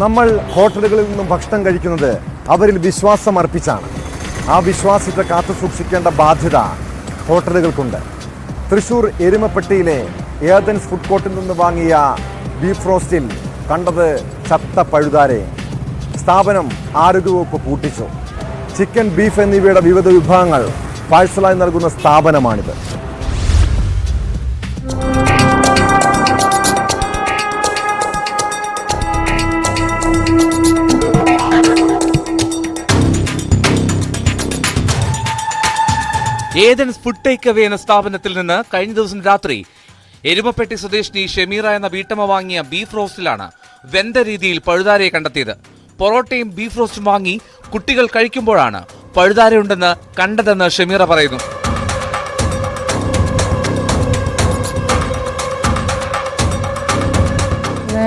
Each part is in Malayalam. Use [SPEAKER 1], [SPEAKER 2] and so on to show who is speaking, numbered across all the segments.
[SPEAKER 1] നമ്മൾ ഹോട്ടലുകളിൽ നിന്നും ഭക്ഷണം കഴിക്കുന്നത് അവരിൽ വിശ്വാസം അർപ്പിച്ചാണ്. ആ വിശ്വാസത്തെ കാത്തു സൂക്ഷിക്കേണ്ട ബാധ്യത ഹോട്ടലുകൾക്കുണ്ട്. തൃശൂർ എരുമപ്പെട്ടിയിലെ ഏതൻസ് ഫുഡ് കോർട്ടിൽ നിന്ന് വാങ്ങിയ ബീഫ് റോസ്റ്റിൽ കണ്ടത് ചത്ത പഴുതാരെ. സ്ഥാപനം ആരോഗ്യവകുപ്പ് പൂട്ടിച്ചു. ചിക്കൻ ബീഫ് എന്നിവയുടെ വിവിധ വിഭാഗങ്ങൾ പാഴ്സലായി നൽകുന്ന സ്ഥാപനമാണിത്.
[SPEAKER 2] ഏതൻസ് ഫുഡ് ടേക്ക് അവേ എന്ന സ്ഥാപനത്തിൽ നിന്ന് കഴിഞ്ഞ ദിവസം രാത്രി എരുമപ്പെട്ടി സ്വദേശിനി ഷെമീറ എന്ന വീട്ടമ്മ വാങ്ങിയ ബീഫ് റോസ്റ്റിലാണ് വെന്ത രീതിയിൽ പഴുതാരയെ കണ്ടെത്തിയത്. പൊറോട്ടയും ബീഫ് റോസ്റ്റും വാങ്ങി കുട്ടികൾ കഴിക്കുമ്പോഴാണ് പഴുതാരയുണ്ടെന്ന് കണ്ടതെന്ന് ഷെമീറ പറയുന്നു.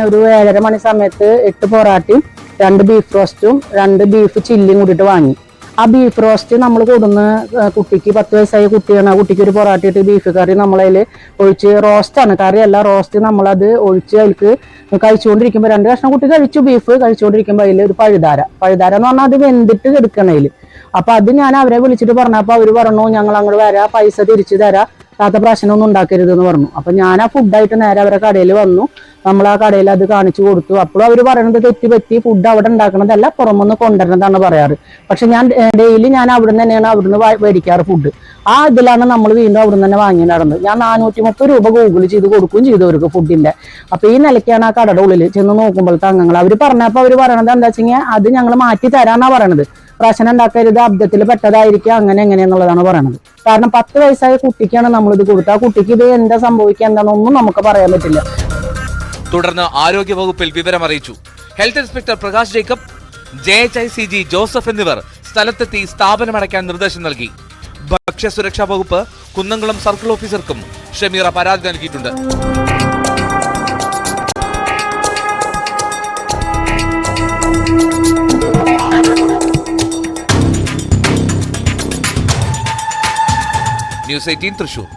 [SPEAKER 3] ഒരു ഏഴര മണി സമയത്ത് എട്ട് പൊറാട്ടയും രണ്ട് ബീഫ് റോസ്റ്റും രണ്ട് ബീഫ് ചില്ലിയും കൂടിയിട്ട് വാങ്ങി. ആ ബീഫ് റോസ്റ്റ് നമ്മൾ കൊടുന്ന് കുട്ടിക്ക് പത്ത് വയസ്സായ കുട്ടിയാണ്. ആ കുട്ടിക്ക് ഒരു പൊറാട്ട ഇട്ട് ബീഫ് കറി നമ്മളതിൽ ഒഴിച്ച് റോസ്റ്റാണ് കറിയല്ല റോസ്റ്റ് നമ്മളത് ഒഴിച്ച് അതിൽക്ക് കഴിച്ചുകൊണ്ടിരിക്കുമ്പോൾ രണ്ട് കഷ്ണം കുട്ടി കഴിച്ചു ബീഫ് കഴിച്ചുകൊണ്ടിരിക്കുമ്പോൾ അതിൽ ഒരു പഴുതാര. പഴുതാര എന്ന് പറഞ്ഞാൽ അത് വെന്തിട്ട് കിടക്കണതിൽ അപ്പൊ അത് ഞാൻ അവരെ വിളിച്ചിട്ട് പറഞ്ഞപ്പോൾ അവർ പറഞ്ഞു ഞങ്ങൾ അങ്ങോട്ട് വരാം പൈസ തിരിച്ചു തരാം. താത്ത പ്രശ്നമൊന്നും ഉണ്ടാക്കരുത് എന്ന് പറഞ്ഞു. അപ്പൊ ഞാൻ ആ ഫുഡായിട്ട് നേരെ അവരെ കടയിൽ വന്നു. നമ്മൾ ആ കടയിൽ അത് കാണിച്ചു കൊടുത്തു. അപ്പോഴും അവർ പറയണത് തെറ്റി പറ്റി ഫുഡ് അവിടെ ഉണ്ടാക്കണതല്ല പുറമൊന്ന് കൊണ്ടുവരണതാണ് പറയാറ്. പക്ഷെ ഞാൻ ഡെയിലി ഞാൻ അവിടെ തന്നെയാണ് അവിടുന്ന് മേടിക്കാറ് ഫുഡ് ആ ഇതിലാണ് നമ്മൾ വീണ്ടും അവിടെ തന്നെ വാങ്ങി നടന്നത്. ഞാൻ നാനൂറ്റി മുപ്പത് രൂപ ഗൂഗിൾ ചെയ്ത് കൊടുക്കുകയും ചെയ്തു അവർക്ക് ഫുഡിന്റെ അപ്പൊ ഈ നിലയ്ക്കാണ് ആ കടയുടെ ഉള്ളിൽ ചെന്ന് നോക്കുമ്പോഴത്തെ അംഗങ്ങൾ. അവർ പറഞ്ഞപ്പോൾ അവർ പറയണത് എന്താ വെച്ചാൽ അത് ഞങ്ങൾ മാറ്റി തരാന്നാ പറയണത്. പ്രശ്നം ഉണ്ടാക്കരുത് അബ്ദത്തിൽ പെട്ടതായിരിക്കും അങ്ങനെ എങ്ങനെയെന്നുള്ളതാണ് പറയണത്. കാരണം പത്ത് വയസ്സായ കുട്ടിക്കാണ് നമ്മളിത് കൊടുത്തത്. ആ കുട്ടിക്ക് ഇത് എന്താ സംഭവിക്കുക എന്താണെന്നൊന്നും നമുക്ക് പറയാൻ പറ്റില്ല.
[SPEAKER 2] തുടർന്ന് ആരോഗ്യവകുപ്പിൽ വിവരമറിയിച്ചു health inspector Prakash Jacob J H I C G Joseph എന്നിവർ സ്ഥലത്തെത്തി സ്ഥാപനമടയ്ക്കാൻ നിർദ്ദേശം നൽകി. ഭക്ഷ്യസുരക്ഷാ വകുപ്പ് കുന്നംകുളം സർക്കിൾ ഓഫീസർക്കും ഷമീറ പരാതി നൽകിയിട്ടുണ്ട്. News eighteen Thrissur.